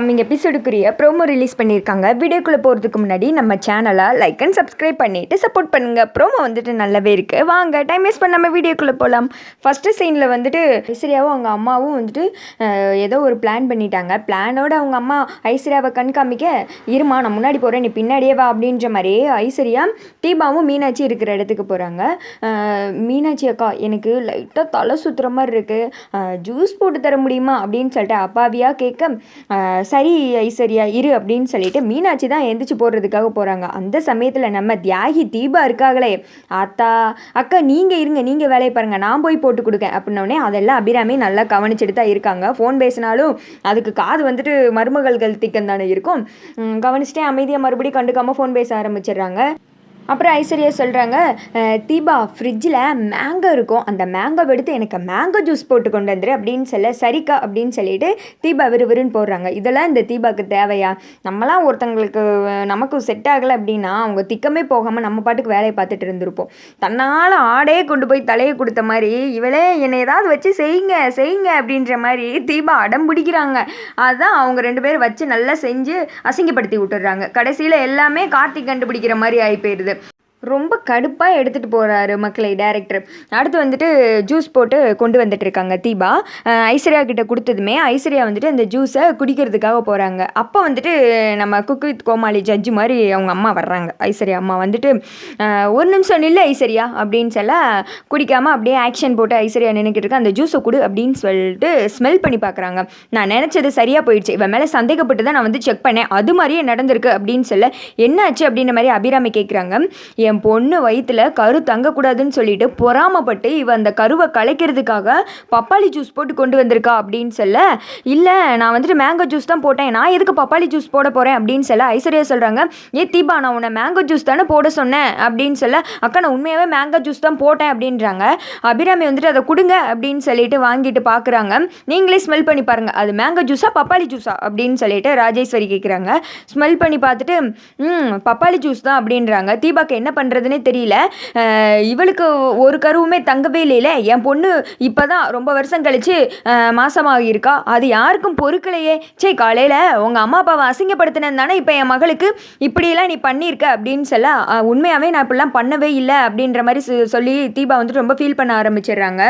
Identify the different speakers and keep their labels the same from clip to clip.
Speaker 1: Coming எபிசோடுக்குரிய promo release பண்ணியிருக்காங்க. வீடியோக்குள்ளே போகிறதுக்கு முன்னாடி நம்ம சேனலை லைக் அண்ட் சப்ஸ்கிரைப் பண்ணிவிட்டு சப்போர்ட் பண்ணுங்கள் ப்ரோமோ வந்துட்டு நல்லாவே இருக்குது வாங்க டைம் வேஸ்ட் பண்ணாமல் வீடியோக்குள்ளே போகலாம் ஃபஸ்ட்டு சீனில் வந்துட்டு ஐஸ்வர்யாவும் அவங்க அம்மாவும் வந்துட்டு ஏதோ ஒரு பிளான் பண்ணிட்டாங்க. பிளானோட அவங்க அம்மா ஐஸ்வர்யாவை கண்காமிக்க இருமா நான் முன்னாடி போகிறேன் நீ பின்னாடியே வா அப்படின்ற மாதிரியே ஐஸ்வர்யா தீபாவும் மீனாட்சி இருக்கிற இடத்துக்கு போகிறாங்க மீனாட்சி அக்கா எனக்கு லைட்டாக தலை சுற்றுற மாதிரி இருக்குது ஜூஸ் போட்டு தர முடியுமா அப்படின்னு சொல்லிட்டு அப்பாவியாக கேட்க சரி ஐஸ்வர்யா இரு அப்படின்னு சொல்லிட்டு மீனாட்சி தான் எந்திரிச்சு போடுறதுக்காக போகிறாங்க அந்த சமயத்தில் நம்ம தியாகி தீபா இருக்காங்களே. அத்தா அக்கா நீங்கள் இருங்க நீங்கள் வேலையை பாருங்கள் நான் போய் போட்டு கொடுக்கேன் அப்படின்னோடனே அதெல்லாம் அபிராமி நல்லா கவனிச்சுட்டு தான் இருக்காங்க. ஃபோன் பேசினாலும் அதுக்கு காது வந்துட்டு மருமகள்கள் திக்கம் தானே இருக்கும் கவனிச்சுட்டே அமைதியாக மறுபடியும் கண்டுக்காமல் ஃபோன் பேச ஆரம்பிச்சிடுறாங்க. அப்புறம் ஐஸ்வர்யா சொல்கிறாங்க தீபா ஃப்ரிட்ஜில் மேங்கோ இருக்கும். அந்த மேங்கோ எடுத்து எனக்கு மேங்கோ ஜூஸ் போட்டு கொண்டு வந்துரு அப்படின்னு சொல்ல சரிக்கா அப்படின்னு சொல்லிட்டு தீபா விறுவிறுன்னு போடுறாங்க. இதெல்லாம் இந்த தீபாவுக்கு தேவையா? நம்மலாம் ஒருத்தங்களுக்கு நமக்கு செட் ஆகலை அப்படின்னா அவங்க திக்கமே போகாமல் நம்ம பாட்டுக்கு வேலையை பார்த்துட்டு இருந்திருப்போம். தன்னால் ஆடே கொண்டு போய் தலையை கொடுத்த மாதிரி இவளே என்னை ஏதாவது வச்சு செய்யுங்க செய்யுங்க அப்படின்ற மாதிரி தீபா அடம் பிடிக்கிறாங்க. அதுதான் அவங்க ரெண்டு பேரும் வச்சு நல்லா செஞ்சு அசிங்கப்படுத்தி விட்டுடுறாங்க கடைசியில் எல்லாமே கார்த்திக் கண்டுபிடிக்கிற மாதிரி ஆகி போயிடுது ரொம்ப கடுப்பாக எடுத்துகிட்டு போகிறாரு மக்களை டேரக்டர் அடுத்து வந்துட்டு ஜூஸ் போட்டு கொண்டு வந்துட்டு இருக்காங்க தீபா. ஐஸ்வர்யா கிட்ட கொடுத்ததுமே ஐஸ்வர்யா வந்துட்டு அந்த ஜூஸை குடிக்கிறதுக்காக போகிறாங்க அப்போ வந்துட்டு நம்ம குக் வித் கோமாளி ஜட்ஜு மாதிரி அவங்க அம்மா வர்றாங்க. ஐஸ்வர்யா அம்மா வந்துட்டு ஒரு நிமிஷம் நில்லு ஐஸ்வர்யா அப்படின்னு சொல்ல குடிக்காமல் அப்படியே ஆக்ஷன் போட்டு ஐஸ்வர்யா நினைக்கிட்டு இருக்கு அந்த ஜூஸை கொடு அப்படின்னு சொல்லிட்டு ஸ்மெல் பண்ணி பார்க்குறாங்க நான் நினச்சது சரியாக போயிடுச்சு. இவன் மேலே சந்தேகப்பட்டு தான் நான் வந்து செக் பண்ணேன். அது மாதிரியே நடந்திருக்கு அப்படின்னு சொல்ல என்னாச்சு அப்படின்ற மாதிரி அபிராமி கேட்குறாங்க என் பொண்ணு வயிற்றுல கரு தங்கக்கூடாதுன்னு சொல்லிட்டு பொறாமப்பட்டு இவன் அந்த கருவை கலைக்கிறதுக்காக பப்பாளி ஜூஸ் போட்டு கொண்டு வந்திருக்கா அப்படின்னு சொல்ல இல்லை நான் வந்துட்டு மேங்கோ ஜூஸ் தான் போட்டேன். நான் எதுக்கு பப்பாளி ஜூஸ் போட போகிறேன் அப்படின்னு சொல்ல ஐஸ்வர்யா சொல்கிறாங்க ஏ தீபா நான் உன்னை மேங்கோ ஜூஸ் தானே போட சொன்னேன்? அப்படின்னு சொல்ல அக்கா நான் உண்மையாகவே மேங்கோ ஜூஸ் தான் போட்டேன் அப்படின்றாங்க. அபிராமி வந்துட்டு அதை கொடுங்க அப்படின்னு சொல்லிட்டு வாங்கிட்டு பார்க்குறாங்க நீங்களே ஸ்மெல் பண்ணி பாருங்கள் அது மேங்கோ ஜூஸா பப்பாளி ஜூஸா அப்படின்னு சொல்லிட்டு ராஜேஸ்வரி கேட்குறாங்க ஸ்மெல் பண்ணி பார்த்துட்டு ம் பப்பாளி ஜூஸ் தான் அப்படின்றாங்க. தீபாக்கு என்ன பண்ணுறதுனே தெரியல. இவளுக்கு ஒரு கருவுமே தங்கவே இல்லையில என் பொண்ணு இப்போ தான் ரொம்ப வருஷம் கழித்து மாசமாக இருக்கா அது யாருக்கும் பொறுக்கலையே. சே காலையில் உங்கள் அம்மா அப்பாவை அசிங்கப்படுத்தினது தானே இப்போ என் மகளுக்கு? இப்படியெல்லாம் நீ பண்ணியிருக்க அப்படின்னு சொல்ல உண்மையாகவே நான் இப்படிலாம் பண்ணவே இல்லை அப்படின்ற மாதிரி சொ- சொல்லி தீபா வந்துட்டு ரொம்ப ஃபீல் பண்ண ஆரம்பிச்சிடுறாங்க.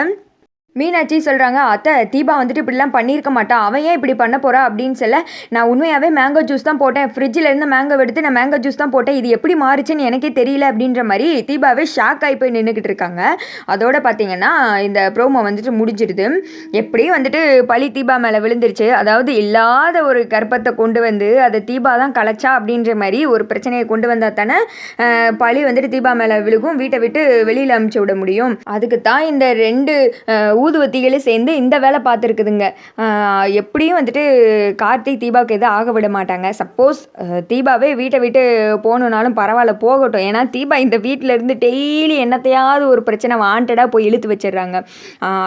Speaker 1: மீனாட்சி சொல்கிறாங்க அத்தை தீபா வந்துட்டு இப்படிலாம் பண்ணியிருக்க மாட்டா. அவன் ஏன் இப்படி பண்ண போறா? அப்படின்னு சொல்ல நான் உண்மையாகவே மேங்கோ ஜூஸ் தான் போட்டேன். ஃப்ரிட்ஜில் இருந்து மேங்கோ எடுத்து நான் மேங்கோ ஜூஸ் தான் போட்டேன். இது எப்படி மாறுச்சுன்னு எனக்கே தெரியல. அப்படின்ற மாதிரி தீபாவே ஷாக் ஆகி போய் நின்றுக்கிட்டு இருக்காங்க. அதோட பார்த்தீங்கன்னா இந்த ப்ரோமோ வந்துட்டு முடிஞ்சிடுது. எப்படியும் வந்துட்டு பழி தீபா மேலே விழுந்துருச்சு. அதாவது இல்லாத ஒரு கர்ப்பத்தை கொண்டு வந்து அதை தீபா தான் கலைச்சா அப்படின்ற மாதிரி ஒரு பிரச்சனையை கொண்டு வந்தால் தானே பழி வந்துட்டு தீபா மேலே விழுகும். வீட்டை விட்டு வெளியில் அமுச்சு விட முடியும். அதுக்கு தான் இந்த ரெண்டு ஊதுவத்திகளும் சேர்ந்து இந்த வேலை பார்த்துருக்குதுங்க. எப்படியும் வந்துட்டு கார்த்திக் தீபாவுக்கு எதுவும் ஆக விட மாட்டாங்க. சப்போஸ் தீபாவே வீட்டை விட்டு போகணுன்னாலும் பரவாயில்ல போகட்டும். ஏன்னா தீபா இந்த வீட்டில் இருந்து டெய்லி என்னத்தையாவது ஒரு பிரச்சனை வாண்டடாக போய் இழுத்து வச்சிடுறாங்க.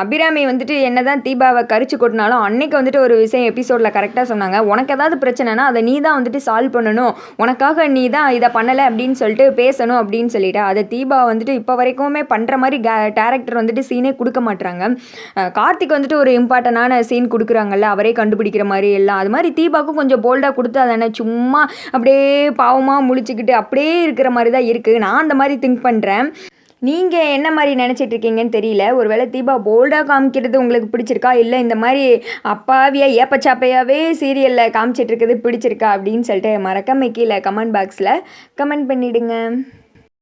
Speaker 1: அபிராமி வந்துட்டு என்னதான் தீபாவை கரிச்சு கொட்டினாலும் அன்னைக்கு வந்துட்டு ஒரு விஷயம் எபிசோடில் கரெக்டாக சொன்னாங்க. உனக்கு ஏதாவது பிரச்சனைனா அதை நீ தான் வந்துட்டு சால்வ் பண்ணணும். உனக்காக நீ தான் இதை பண்ணலை அப்படின்னு சொல்லிட்டு பேசணும் அப்படின்னு சொல்லிட்டு. அதை தீபா வந்துட்டு இப்போ வரைக்குமே பண்ணுற மாதிரி டேரக்டர் வந்துட்டு சீனே கொடுக்க மாட்டுறாங்க கார்த்திக் வந்துட்டு ஒரு இம்பார்ட்டண்டான சீன் கொடுக்குறாங்கல்ல அவரே கண்டுபிடிக்கிற மாதிரி எல்லாம். அது மாதிரி தீபாவுக்கும் கொஞ்சம் போல்டாக கொடுத்து தானே சும்மா அப்படியே பாவமாக முழிச்சுக்கிட்டு அப்படியே இருக்கிற மாதிரி தான் இருக்குது நான் அந்த மாதிரி திங்க் பண்ணுறேன் நீங்கள் என்ன மாதிரி நினச்சிட்டு இருக்கீங்கன்னு தெரியல. ஒருவேளை தீபா போல்டாக காமிக்கிறது உங்களுக்கு பிடிச்சிருக்கா? இல்லை இந்த மாதிரி அப்பாவியா ஏப்பச்சாப்பையாகவே சீரியலில் காமிச்சிட்டுருக்குது பிடிச்சிருக்கா? அப்படின்னு சொல்லிட்டு மறக்காம கீழே கமெண்ட் பாக்ஸில் கமெண்ட் பண்ணிவிடுங்க